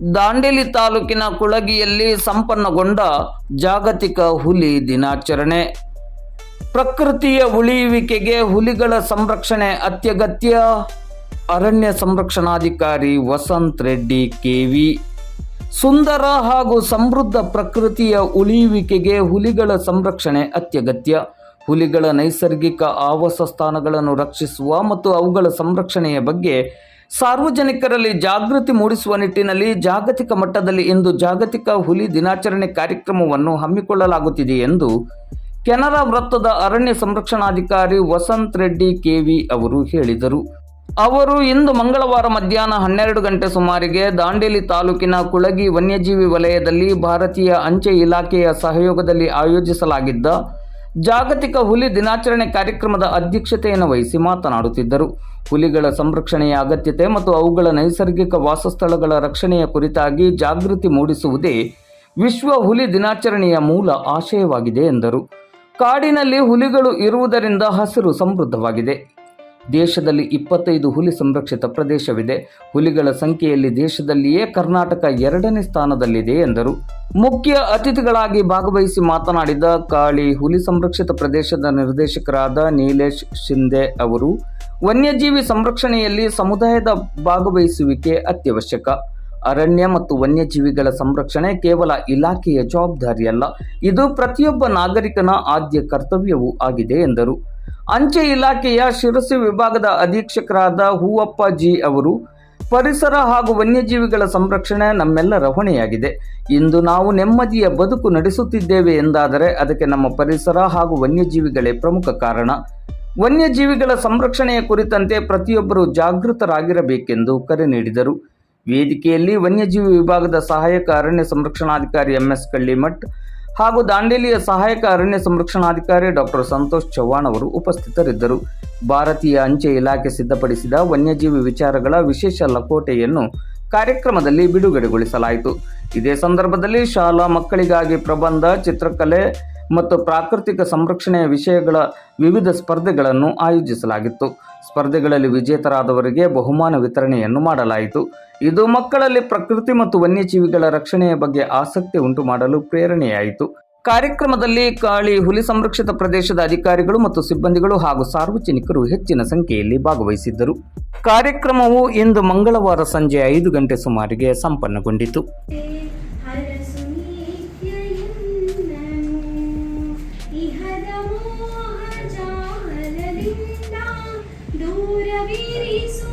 ದಾಂಡೇಲಿ ತಾಲೂಕಿನ ಕುಳಗಿಯಲ್ಲಿ ಸಂಪನ್ನಗೊಂಡ ಜಾಗತಿಕ ಹುಲಿ ದಿನಾಚರಣೆ. ಪ್ರಕೃತಿಯ ಉಳಿಯುವಿಕೆಗೆ ಹುಲಿಗಳ ಸಂರಕ್ಷಣೆ ಅತ್ಯಗತ್ಯ. ಅರಣ್ಯ ಸಂರಕ್ಷಣಾಧಿಕಾರಿ ವಸಂತ್ ರೆಡ್ಡಿ, ಕೆವಿ ಸುಂದರ ಹಾಗೂ ಸಮೃದ್ಧ ಪ್ರಕೃತಿಯ ಉಳಿಯುವಿಕೆಗೆ ಹುಲಿಗಳ ಸಂರಕ್ಷಣೆ ಅತ್ಯಗತ್ಯ. ಹುಲಿಗಳ ನೈಸರ್ಗಿಕ ಆವಾಸ ಸ್ಥಾನಗಳನ್ನು ರಕ್ಷಿಸುವ ಮತ್ತು ಅವುಗಳ ಸಂರಕ್ಷಣೆಯ ಬಗ್ಗೆ ಸಾರ್ವಜನಿಕರಲ್ಲಿ ಜಾಗೃತಿ ಮೂಡಿಸುವ ನಿಟ್ಟಿನಲ್ಲಿ ಜಾಗತಿಕ ಮಟ್ಟದಲ್ಲಿ ಇಂದು ಜಾಗತಿಕ ಹುಲಿ ದಿನಾಚರಣೆ ಕಾರ್ಯಕ್ರಮವನ್ನು ಹಮ್ಮಿಕೊಳ್ಳಲಾಗುತ್ತಿದೆ ಎಂದು ಕೆನರಾ ವೃತ್ತದ ಅರಣ್ಯ ಸಂರಕ್ಷಣಾಧಿಕಾರಿ ವಸಂತ್ ರೆಡ್ಡಿ ಕೆವಿ ಅವರು ಹೇಳಿದರು. ಅವರು ಇಂದು ಮಂಗಳವಾರ ಮಧ್ಯಾಹ್ನ ಹನ್ನೆರಡು ಗಂಟೆ ಸುಮಾರಿಗೆ ದಾಂಡೇಲಿ ತಾಲೂಕಿನ ಕುಳಗಿ ವನ್ಯಜೀವಿ ವಲಯದಲ್ಲಿ ಭಾರತೀಯ ಅಂಚೆ ಇಲಾಖೆಯ ಸಹಯೋಗದಲ್ಲಿ ಆಯೋಜಿಸಲಾಗಿದ್ದ ಜಾಗತಿಕ ಹುಲಿ ದಿನಾಚರಣೆ ಕಾರ್ಯಕ್ರಮದ ಅಧ್ಯಕ್ಷತೆಯನ್ನು ವಹಿಸಿ ಮಾತನಾಡುತ್ತಿದ್ದರು. ಹುಲಿಗಳ ಸಂರಕ್ಷಣೆಯ ಅಗತ್ಯತೆ ಮತ್ತು ಅವುಗಳ ನೈಸರ್ಗಿಕ ವಾಸಸ್ಥಳಗಳ ರಕ್ಷಣೆಯ ಕುರಿತಾಗಿ ಜಾಗೃತಿ ಮೂಡಿಸುವುದೇ ವಿಶ್ವ ಹುಲಿ ದಿನಾಚರಣೆಯ ಮೂಲ ಆಶಯವಾಗಿದೆ ಎಂದರು. ಕಾಡಿನಲ್ಲಿ ಹುಲಿಗಳು ಇರುವುದರಿಂದ ಹಸಿರು ಸಮೃದ್ಧವಾಗಿದೆ. ದೇಶದಲ್ಲಿ ಇಪ್ಪತ್ತೈದು ಹುಲಿ ಸಂರಕ್ಷಿತ ಪ್ರದೇಶವಿದೆ. ಹುಲಿಗಳ ಸಂಖ್ಯೆಯಲ್ಲಿ ದೇಶದಲ್ಲಿಯೇ ಕರ್ನಾಟಕ ಎರಡನೇ ಸ್ಥಾನದಲ್ಲಿದೆ ಎಂದರು. ಮುಖ್ಯ ಅತಿಥಿಗಳಾಗಿ ಭಾಗವಹಿಸಿ ಮಾತನಾಡಿದ ಕಾಳಿ ಹುಲಿ ಸಂರಕ್ಷಿತ ಪ್ರದೇಶದ ನಿರ್ದೇಶಕರಾದ ನೀಲೇಶ್ ಶಿಂದೆ ಅವರು, ವನ್ಯಜೀವಿ ಸಂರಕ್ಷಣೆಯಲ್ಲಿ ಸಮುದಾಯದ ಭಾಗವಹಿಸುವಿಕೆ ಅತ್ಯವಶ್ಯಕ. ಅರಣ್ಯ ಮತ್ತು ವನ್ಯಜೀವಿಗಳ ಸಂರಕ್ಷಣೆ ಕೇವಲ ಇಲಾಖೆಯ ಜವಾಬ್ದಾರಿಯಲ್ಲ, ಇದು ಪ್ರತಿಯೊಬ್ಬ ನಾಗರಿಕನ ಆದ್ಯ ಕರ್ತವ್ಯವೂ ಆಗಿದೆ ಎಂದರು. ಅಂಚೆ ಇಲಾಖೆಯ ಶಿರಸಿ ವಿಭಾಗದ ಅಧೀಕ್ಷಕರಾದ ಹೂವಪ್ಪ ಜಿ ಅವರು, ಪರಿಸರ ಹಾಗೂ ವನ್ಯಜೀವಿಗಳ ಸಂರಕ್ಷಣೆ ನಮ್ಮೆಲ್ಲರ ಹೊಣೆಯಾಗಿದೆ. ಇಂದು ನಾವು ನೆಮ್ಮದಿಯ ಬದುಕು ನಡೆಸುತ್ತಿದ್ದೇವೆ ಎಂದಾದರೆ ಅದಕ್ಕೆ ನಮ್ಮ ಪರಿಸರ ಹಾಗೂ ವನ್ಯಜೀವಿಗಳೇ ಪ್ರಮುಖ ಕಾರಣ. ವನ್ಯಜೀವಿಗಳ ಸಂರಕ್ಷಣೆಯ ಕುರಿತಂತೆ ಪ್ರತಿಯೊಬ್ಬರು ಜಾಗೃತರಾಗಿರಬೇಕೆಂದು ಕರೆ ನೀಡಿದರು. ವೇದಿಕೆಯಲ್ಲಿ ವನ್ಯಜೀವಿ ವಿಭಾಗದ ಸಹಾಯಕ ಅರಣ್ಯ ಸಂರಕ್ಷಣಾಧಿಕಾರಿ ಎಂಎಸ್ ಕಳ್ಳಿಮಠ್ ಹಾಗೂ ದಾಂಡೇಲಿಯ ಸಹಾಯಕ ಅರಣ್ಯ ಸಂರಕ್ಷಣಾಧಿಕಾರಿ ಡಾಕ್ಟರ್ ಸಂತೋಷ್ ಚವ್ಹಾಣ್ ಅವರು ಉಪಸ್ಥಿತರಿದ್ದರು. ಭಾರತೀಯ ಅಂಚೆ ಇಲಾಖೆ ಸಿದ್ಧಪಡಿಸಿದ ವನ್ಯಜೀವಿ ವಿಚಾರಗಳ ವಿಶೇಷ ಲಕೋಟೆಯನ್ನು ಕಾರ್ಯಕ್ರಮದಲ್ಲಿ ಬಿಡುಗಡೆಗೊಳಿಸಲಾಯಿತು. ಇದೇ ಸಂದರ್ಭದಲ್ಲಿ ಶಾಲಾ ಮಕ್ಕಳಿಗಾಗಿ ಪ್ರಬಂಧ, ಚಿತ್ರಕಲೆ ಮತ್ತು ಪ್ರಾಕೃತಿಕ ಸಂರಕ್ಷಣೆಯ ವಿಷಯಗಳ ವಿವಿಧ ಸ್ಪರ್ಧೆಗಳನ್ನು ಆಯೋಜಿಸಲಾಗಿತ್ತು. ಸ್ಪರ್ಧೆಗಳಲ್ಲಿ ವಿಜೇತರಾದವರಿಗೆ ಬಹುಮಾನ ವಿತರಣೆಯನ್ನು ಮಾಡಲಾಯಿತು. ಇದು ಮಕ್ಕಳಲ್ಲಿ ಪ್ರಕೃತಿ ಮತ್ತು ವನ್ಯಜೀವಿಗಳ ರಕ್ಷಣೆಯ ಬಗ್ಗೆ ಆಸಕ್ತಿ ಉಂಟು ಮಾಡಲು ಪ್ರೇರಣೆಯಾಯಿತು. ಕಾರ್ಯಕ್ರಮದಲ್ಲಿ ಕಾಳಿ, ಹುಲಿ ಸಂರಕ್ಷಿತ ಪ್ರದೇಶದ ಅಧಿಕಾರಿಗಳು ಮತ್ತು ಸಿಬ್ಬಂದಿಗಳು ಹಾಗೂ ಸಾರ್ವಜನಿಕರು ಹೆಚ್ಚಿನ ಸಂಖ್ಯೆಯಲ್ಲಿ ಭಾಗವಹಿಸಿದ್ದರು. ಕಾರ್ಯಕ್ರಮವು ಇಂದು ಮಂಗಳವಾರ ಸಂಜೆ ಐದು ಗಂಟೆ ಸುಮಾರಿಗೆ ಸಂಪನ್ನಗೊಂಡಿತು. ouvir isso.